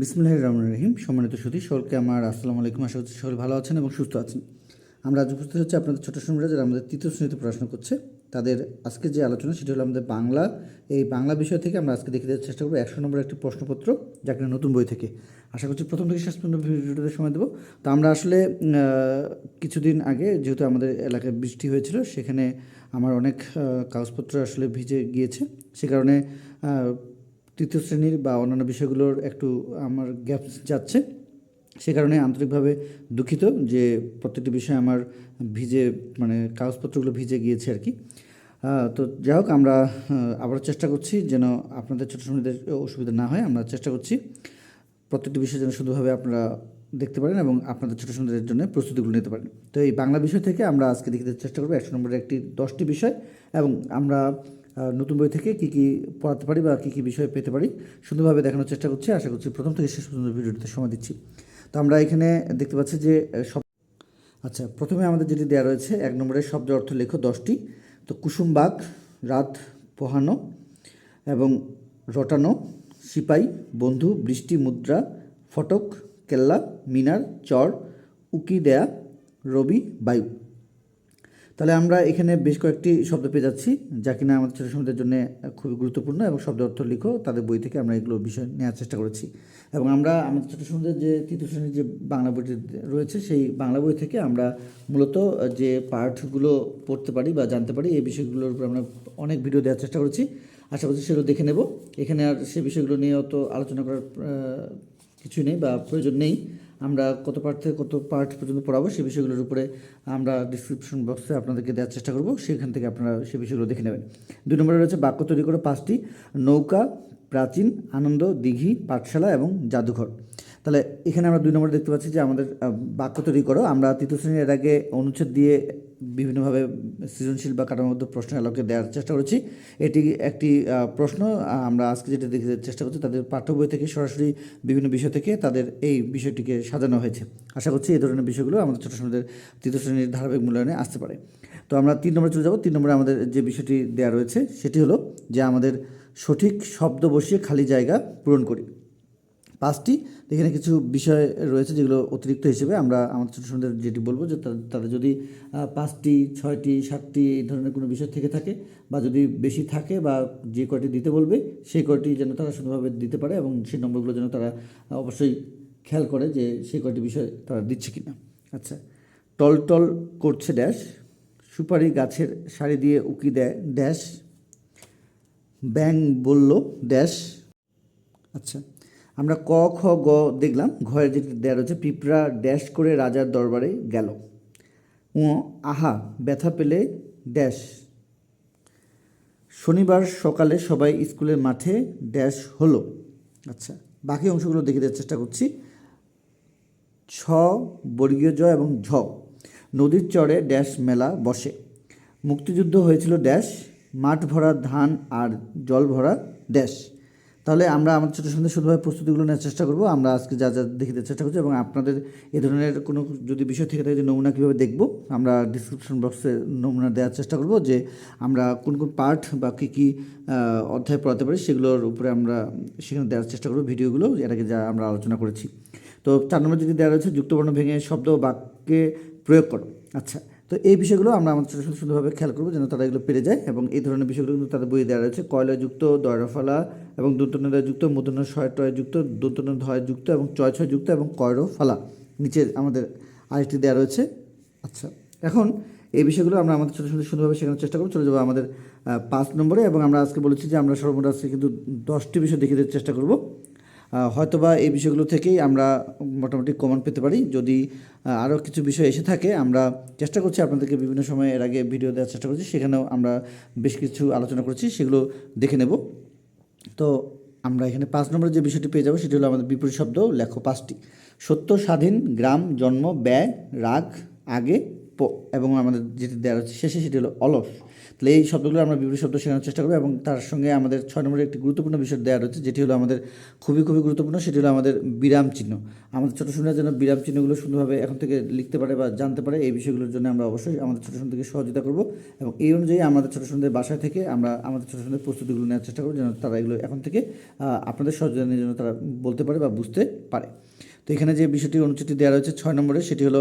বিসমুল্লাহ রহমান রহিম। সম্মানিত সুধী সকলকে আমার আসসালামু আলাইকুম। আশা করছি সকলে ভালো আছেন এবং সুস্থ আছেন। আমরা আজ উপস্থিত হচ্ছে আপনাদের ছোটো শ্রমিকরা যারা আমাদের তৃতীয় শ্রেণীতে পড়াশোনা করছে। তাদের আজকে যে আলোচনা, সেটি হলো আমাদের বাংলা। এই বাংলা বিষয় থেকে আমরা আজকে দেখে দেওয়ার চেষ্টা করব একশো নম্বর একটি প্রশ্নপত্র, যা কিনা নতুন বই থেকে। আশা করছি প্রথম থেকে শেষ পর্যন্ত ভিডিওতে সময় দেবো। তো আমরা আসলে কিছুদিন আগে যেহেতু আমাদের এলাকায় বৃষ্টি হয়েছিল, সেখানে আমার অনেক কাগজপত্র আসলে ভিজে গিয়েছে। সে কারণে তৃতীয় শ্রেণির বা অন্যান্য বিষয়গুলোর একটু আমার গ্যাপ যাচ্ছে। সে কারণে আন্তরিকভাবে দুঃখিত যে প্রত্যেকটি বিষয় আমার ভিজে মানে কাগজপত্রগুলো ভিজে গিয়েছে আর কি। তো যাই হোক, আমরা আবারও চেষ্টা করছি যেন আপনাদের ছোটো শ্রেণীদের অসুবিধা না হয়। আমরা চেষ্টা করছি প্রত্যেকটি বিষয় যেন শুধুভাবে আপনারা দেখতে পারেন এবং আপনাদের ছোটো শ্রেণীদের জন্য প্রস্তুতিগুলো নিতে পারেন। তো এই বাংলা বিষয় থেকে আমরা আজকে দেখতে চেষ্টা করব একশো নম্বরের একটি দশটি বিষয় এবং আমরা নতুন বই থেকে কী কী পড়াতে পারি বা কী কী বিষয় পেতে পারি সুন্দরভাবে দেখানোর চেষ্টা করছি। আশা করছি প্রথম থেকে শেষ পর্যন্ত ভিডিওটিতে সময় দিচ্ছি। তো আমরা এখানে দেখতে পাচ্ছি যে সব আচ্ছা প্রথমে আমাদের যেটি দেওয়া রয়েছে, এক নম্বরের শব্দ অর্থ লেখো দশটি। তো কুসুমবাগ রাত পোহানো এবং রটানো, সিপাই, বন্ধু, বৃষ্টি, মুদ্রা, ফটক, কেল্লা, মিনার, চর, উকি দেয়া, রবি, বায়ু। তাহলে আমরা এখানে বেশ কয়েকটি শব্দ পেয়ে যাচ্ছি, যা কিনা আমাদের ছোটো সময়দের জন্য খুবই গুরুত্বপূর্ণ এবং শব্দ অর্থ লিখো, তাদের বই থেকে আমরা এগুলো বিষয় নেওয়ার চেষ্টা করেছি। এবং আমরা, আমাদের ছোটো সময়দের যে তৃতীয় শ্রেণির যে বাংলা বইটি রয়েছে, সেই বাংলা বই থেকে আমরা মূলত যে পার্টগুলো পড়তে পারি বা জানতে পারি, এই বিষয়গুলোর উপর আমরা অনেক ভিডিও দেওয়ার চেষ্টা করেছি। আশা করছি সেগুলো দেখে নেব। এখানে আর সে বিষয়গুলো নিয়ে অত আলোচনা করার কিছুই নেই বা প্রয়োজন নেই। আমরা কত পার্ট থেকে কত পার্ট পর্যন্ত পড়াবো সেই বিষয়গুলোর উপরে আমরা ডিসক্রিপশন বক্সে আপনাদেরকে দেওয়ার চেষ্টা করব। সেখান থেকে আপনারা সেই বিষয়গুলো দেখে নেবেন। দুই নম্বরে রয়েছে বাক্য তৈরি করে পাঁচটি। নৌকা, প্রাচীন, আনন্দ, দিঘি, পাঠশালা এবং জাদুঘর। তাহলে এখানে আমরা দুই নম্বরে দেখতে পাচ্ছি যে আমাদের বাক্য তৈরি করো। আমরা তৃতীয় শ্রেণির এর আগে অনুচ্ছেদ দিয়ে বিভিন্নভাবে সৃজনশীল বা কাঠামোবদ্ধ প্রশ্নের আলোকে দেওয়ার চেষ্টা করেছি। এটি একটি প্রশ্ন আমরা আজকে যেটা দেখতে চেষ্টা করছি তাদের পাঠ্য বই থেকে সরাসরি বিভিন্ন বিষয় থেকে তাদের এই বিষয়টিকে সাজানো হয়েছে। আশা করছি এই ধরনের বিষয়গুলো আমাদের ছোটো শ্রেণীদের তৃতীয় শ্রেণির ধারাবাহিক মূল্যায়নে আসতে পারে। তো আমরা তিন নম্বরে চলে যাব। তিন নম্বরে আমাদের যে বিষয়টি দেওয়া রয়েছে সেটি হলো যে আমাদের সঠিক শব্দ বসিয়ে খালি জায়গা পূরণ করি। পাঁচটি। এখানে কিছু বিষয় রয়েছে যেগুলো অতিরিক্ত হিসেবে আমরা আমাদের ছোটো সন্তানদের যেটি বলব যে তাদের যদি পাঁচটি, ছয়টি, সাতটি এই ধরনের কোনো বিষয় থেকে থাকে বা যদি বেশি থাকে বা যে কয়টি দিতে বলবে, সেই কয়টি যেন তারা সুন্দরভাবে দিতে পারে এবং সেই নম্বরগুলো যেন তারা অবশ্যই খেয়াল করে যে সেই কয়টি বিষয় তারা দিচ্ছে কি না আচ্ছা টল টল করছে ড্যাশ, সুপারি গাছের সারি দিয়ে উকি দেয় ড্যাশ, ব্যাং বলল ড্যাশ। আচ্ছা আমরা ক, খ, গ দেখলাম ঘরের যেটি দেওয়া রয়েছে, পিঁপড়া ড্যাশ করে রাজার দরবারে গেল। ও আহা, ব্যথা পেলে ড্যাশ। শনিবার সকালে সবাই স্কুলের মাঠে ড্যাশ হলো। আচ্ছা বাকি অংশগুলো দেখে দেওয়ার চেষ্টা করছি। ছ, বর্গীয় জ এবং ঝ। নদীর চরে ড্যাশ মেলা বসে। মুক্তিযুদ্ধ হয়েছিল ড্যাশ, মাঠ ভরা ধান আর জল ভরা ড্যাশ। তাহলে আমরা আমাদের ছোটো সন্ধ্যে শুধুভাবে প্রস্তুতিগুলো নেওয়ার চেষ্টা করব। আমরা আজকে যা যা দেখে চেষ্টা করছি এবং আপনাদের এ ধরনের কোনো যদি বিষয় থেকে থাকে যে নমুনা কীভাবে দেখব, আমরা ডিসক্রিপশন বক্সে নমুনা দেওয়ার চেষ্টা করব যে আমরা কোন কোন পার্ট বা কী কী অধ্যায় পড়াতে পারি সেগুলোর উপরে আমরা সেখানে দেওয়ার চেষ্টা করব ভিডিওগুলো আগে যা আমরা আলোচনা করেছি। তো চার নম্বর যদি দেওয়া রয়েছে, যুক্তবর্ণ ভেঙে শব্দ বাক্যে প্রয়োগ করো। আচ্ছা তো এই বিষয়গুলো আমরা আমাদের ছোটো ছোটো সুন্দরভাবে খেয়াল করব যেন তারা এগুলো পেরে যায় এবং এই ধরনের বিষয়গুলো কিন্তু তাদের বইয়ে দেওয়া রয়েছে। কয়লাযুক্ত, দয়রফলা এবং দন্তনযুক্ত মূর্ধন্য ছয় টয়যুক্ত দন্তন্য ধয়যুক্ত এবং চয় ছয় যুক্ত এবং কয়রফলা নিচে আমাদের আরেকটি দেওয়া রয়েছে। আচ্ছা এখন এই বিষয়গুলো আমরা আমাদের ছোটো ছোটো সুন্দরভাবে শেখানোর চেষ্টা করব। চলে যাব আমাদের পাঁচ নম্বরে এবং আমরা আজকে বলেছি যে আমরা সর্বমোট আজকে কিন্তু দশটি বিষয় দেখিয়ে দেওয়ার চেষ্টা করব। হয়তোবা এই বিষয়গুলো থেকেই আমরা মোটামুটি কমন পেতে পারি। যদি আরও কিছু বিষয় এসে থাকে, আমরা চেষ্টা করছি আপনাদেরকে বিভিন্ন সময় এর আগে ভিডিও দেওয়ার চেষ্টা করছি, সেখানেও আমরা বেশ কিছু আলোচনা করছি, সেগুলো দেখে নেব। তো আমরা এখানে পাঁচ নম্বরে যে বিষয়টি পেয়ে যাব, সেটি হলো আমাদের বিপরীত শব্দ, লেখো পাঁচটি। সত্য, স্বাধীন, গ্রাম, জন্ম, ব্যয়, রাগ, আগে এবং আমাদের যেটি দেওয়া হচ্ছে শেষে, সেটি হলো অলস। তাহলে এই শব্দগুলো আমরা বিভিন্ন শব্দ শেখানোর চেষ্টা করব এবং তার সঙ্গে আমাদের ছয় নম্বরে একটি গুরুত্বপূর্ণ বিষয় দেওয়া রয়েছে, যেটি হলো আমাদের খুবই খুবই গুরুত্বপূর্ণ, সেটি হলো আমাদের বিরাম চিহ্ন। আমাদের ছোটো শুনে যেন বিরাম চিহ্নগুলো সুন্দরভাবে এখন থেকে লিখতে পারে বা জানতে পারে, এই বিষয়গুলোর জন্য আমরা অবশ্যই আমাদের ছোটো থেকে সহযোগিতা করব এবং এই অনুযায়ী আমাদের ছোটো সুন্দর বাসায় থেকে আমরা আমাদের ছোটো সুন্দর প্রস্তুতিগুলো নেওয়ার চেষ্টা করব, যেন তারা এগুলো এখন থেকে আপনাদের সহযোগিতা নিয়ে যেন তারা বলতে পারে বা বুঝতে পারে। তো এখানে যে বিষয়টি, অনুচ্ছেদটি দেওয়া রয়েছে ছয় নম্বরে, সেটি হলো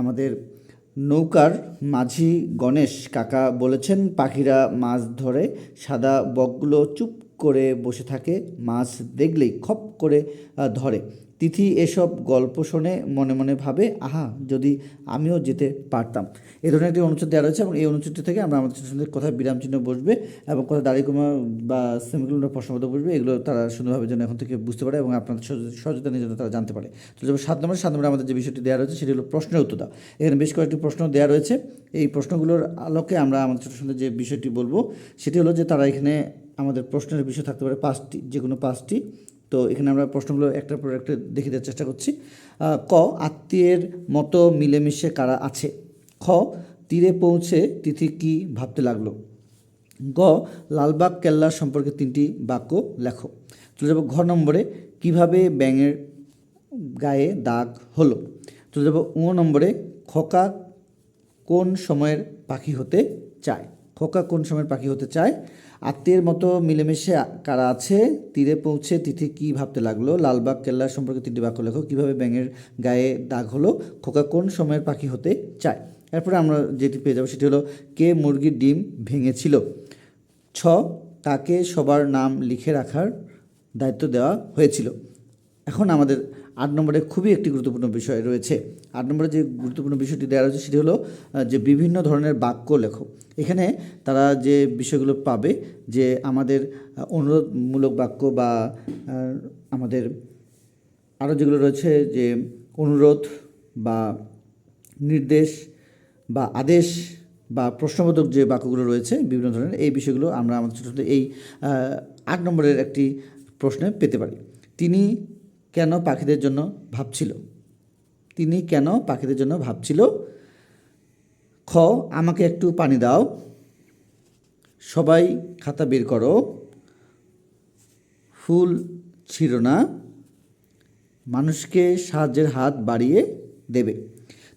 আমাদের নৌকার মাঝি গণেশ কাকা বলেছেন, পাখিরা মাছ ধরে, সাদা বকগুলো চুপ করে বসে থাকে, মাছ দেখলেই খপ করে ধরে। তিথি এসব গল্প শুনে, মনে মনে ভাবে, আহা, যদি আমিও যেতে পারতাম। এই ধরনের একটি অনুচ্ছেদ দেওয়া রয়েছে এবং এই অনুচ্ছেদটি থেকে আমরা আমাদের সুন্দর কোথায় বিরাম চিহ্ন বসবে এবং কোথায় দাড়ি কমা বা সেমিকুলার প্রশ্নবোধ বসবে, এগুলো তারা সুন্দরভাবে যেন এখন থেকে বুঝতে পারে এবং আপনাদের নিয়ে যেন তারা জানতে পারে। তো যেমন সাত নম্বর, সাত নম্বরে আমাদের যে বিষয়টি দেওয়া রয়েছে সেটি হলো প্রশ্নের উত্তর এখানে বেশ কয়েকটি প্রশ্ন দেওয়া রয়েছে। এই প্রশ্নগুলোর আলোকে আমরা আমাদের ছোটো সুন্দর যে বিষয়টি বলব, সেটি হলো যে তারা এখানে আমাদের প্রশ্নের বিষয় থাকতে পারে পাঁচটি যে কোনো পাঁচটি। তো এখানে আমরা প্রশ্নগুলো একটার পর একটা দেখে দেওয়ার চেষ্টা করছি। ক, আত্মীয়ের মতো মিলেমিশে কারা আছে? খ, তীরে পৌঁছে তিথি কি ভাবতে লাগল? গ, লালবাগ কেল্লা সম্পর্কে তিনটি বাক্য লেখো। চলে যাব ঘ নম্বরে, কীভাবে ব্যাঙের গায়ে দাগ হলো? চলে যাব ও নম্বরে, খোকা কোন সময়ের পাখি হতে চায়? খোকা কোন সময়ের পাখি হতে চায়? আত্মীয়ের মতো মিলেমিশে কারা আছে? তীরে পৌঁছে তিথি কি ভাবতে লাগল? লালবাগ কেল্লা সম্পর্কে তিনটি বাক্য লেখো। কীভাবে ব্যাঙের গায়ে দাগ হলো? খোকা কোন সময়ের পাখি হতে চায়? এরপরে আমরা যেটি পেয়ে যাব সেটি হলো, কে মুরগির ডিম ভেঙেছিল? ছ তাকে সবার নাম লিখে রাখার দায়িত্ব দেওয়া হয়েছিল? এখন আমাদের আট নম্বরে খুবই একটি গুরুত্বপূর্ণ বিষয় রয়েছে। আট নম্বরে যে গুরুত্বপূর্ণ বিষয়টি দেওয়া রয়েছে সেটি হলো যে বিভিন্ন ধরনের বাক্য লেখো। এখানে তারা যে বিষয়গুলো পাবে, যে আমাদের অনুরোধমূলক বাক্য বা আমাদের আরও যেগুলো রয়েছে, যে অনুরোধ বা নির্দেশ বা আদেশ বা প্রশ্নবোধক যে বাক্যগুলো রয়েছে বিভিন্ন ধরনের, এই বিষয়গুলো আমরা আমাদের ছোটো ছোটো এই আট নম্বরের একটি প্রশ্নে পেতে পারি। তিনি কেন পাখিদের জন্য ভাবছিল? তিনি কেন পাখিদের জন্য ভাবছিল? খ, আমাকে একটু পানি দাও। সবাই খাতা বের করো। ফুল ছিল না। মানুষকে সাহায্যের হাত বাড়িয়ে দেবে।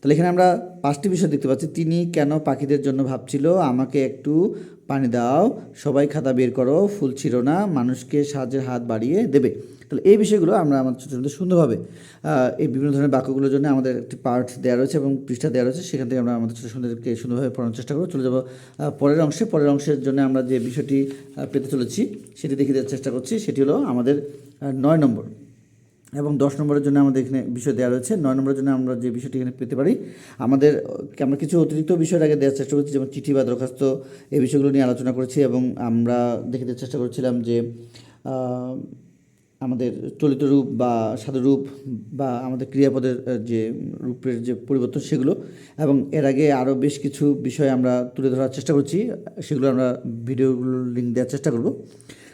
তাহলে এখানে আমরা পাঁচটি বিষয় দেখতে পাচ্ছি। তিনি কেন পাখিদের জন্য ভাবছিল? আমাকে একটু পানি দাও। সবাই খাতা বের করো। ফুল ছিল না। মানুষকে সাহায্যের হাত বাড়িয়ে দেবে। তাহলে এই বিষয়গুলো আমরা আমাদের ছোটো সুন্দরভাবে এই বিভিন্ন ধরনের বাক্যগুলোর জন্য আমাদের একটি পার্ট দেওয়া রয়েছে এবং পৃষ্ঠা দেওয়া রয়েছে। সেখান থেকে আমরা আমাদের ছোটো সুন্দরকে সুন্দরভাবে পড়ানোর চেষ্টা করব। চলে যাব পরের অংশে। পরের অংশের জন্য আমরা যে বিষয়টি পেতে চলেছি, সেটি দেখে দেওয়ার চেষ্টা করছি। সেটি হলো আমাদের নয় নম্বর। এবং দশ নম্বরের জন্য আমাদের এখানে বিষয় দেওয়া রয়েছে। নয় নম্বরের জন্য আমরা যে বিষয়টি এখানে পেতে পারি, আমাদের আমরা কিছু অতিরিক্ত বিষয়ের আগে দেওয়ার চেষ্টা করছি, যেমন চিঠি বা দরখাস্ত, এই বিষয়গুলো নিয়ে আলোচনা করেছি এবং আমরা দেখে দেওয়ার চেষ্টা করছিলাম যে আমাদের চলিত রূপ বা সাধুরূপ বা আমাদের ক্রিয়াপদের যে রূপের যে পরিবর্তন সেগুলো এবং এর আগে আরও বেশ কিছু বিষয় আমরা তুলে ধরার চেষ্টা করছি, সেগুলো আমরা ভিডিওগুলো লিঙ্ক দেওয়ার চেষ্টা করব।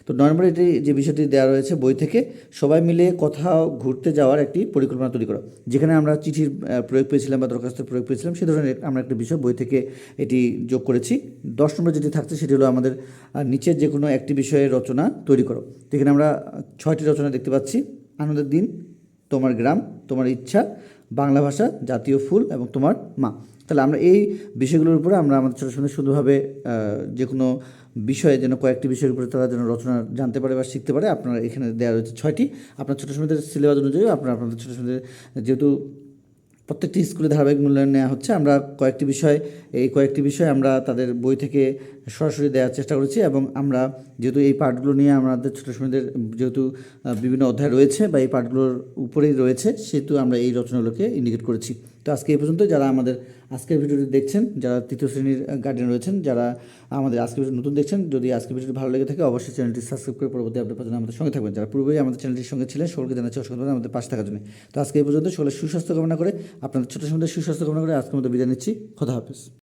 তো নয় নম্বরে এটি যে বিষয়টি দেওয়া রয়েছে বই থেকে, সবাই মিলে কোথাও ঘুরতে যাওয়ার একটি পরিকল্পনা তৈরি করা। যেখানে আমরা চিঠির প্রয়োগ পেয়েছিলাম বা দরখাস্তের প্রয়োগ পেয়েছিলাম, সে ধরনের আমরা একটা বিষয় বই থেকে এটি যোগ করেছি। দশ নম্বর যেটি থাকছে সেটি হলো আমাদের নিচের যে কোনো একটি বিষয়ের রচনা তৈরি করো। তো এখানে আমরা ছয়টি রচনা দেখতে পাচ্ছি। আনন্দের দিন, তোমার গ্রাম, তোমার ইচ্ছা, বাংলা ভাষা, জাতীয় ফুল এবং তোমার মা। তাহলে আমরা এই বিষয়গুলোর উপরে আমরা আমাদের ছোটো সুন্দর শুধুভাবে যে কোনো বিষয়ে যেন কয়েকটি বিষয়ের উপরে তারা যেন রচনা জানতে পারে বা শিখতে পারে, আপনারা এখানে দেওয়া রয়েছে ছয়টি। আপনার ছোটো সুন্দর সিলেবাস অনুযায়ী আপনারা, আপনাদের ছোটো সুন্দর যেহেতু প্রত্যেকটি স্কুলে ধারাবাহিক মূল্যায়ন নেওয়া হচ্ছে, আমরা কয়েকটি বিষয়, এই কয়েকটি বিষয় আমরা তাদের বই থেকে সরাসরি দেওয়ার চেষ্টা করেছি এবং আমরা যেহেতু এই পাঠগুলো নিয়ে আমাদের ছোটো সময়দের যেহেতু বিভিন্ন অধ্যায় রয়েছে বা এই পাঠগুলোর উপরেই রয়েছে, সেহেতু আমরা এই রচনাগুলোকে ইন্ডিকেট করেছি। তো আজকে এই পর্যন্ত যারা আমাদের আজকের ভিডিওটি দেখছেন, যারা তৃতীয় শ্রেণির গার্ডেন রয়েছেন, যারা আমাদের আজকে ভিডিও নতুন দেখছেন, যদি আজকের ভিডিওটি ভালো লেগে থাকে, অবশ্যই চ্যানেলটি সাবস্ক্রাইব করে পরবর্তী আপনার জন্য আমাদের সঙ্গে থাকবেন। যারা পূর্বেই আমাদের চ্যানেলটির সঙ্গে ছিলেন, সকলকে জানাচ্ছি অসংখ্য আমাদের পাশে থাকার জন্য। তো আজকে এই পর্যন্ত সকলের সুস্বাস্থ্য কামনা করে, আপনাদের ছোটো সময় সুস্বাস্থ্য কামনা করে আজকের মধ্যে বিদায় নিচ্ছি। খোদা হাফেজ।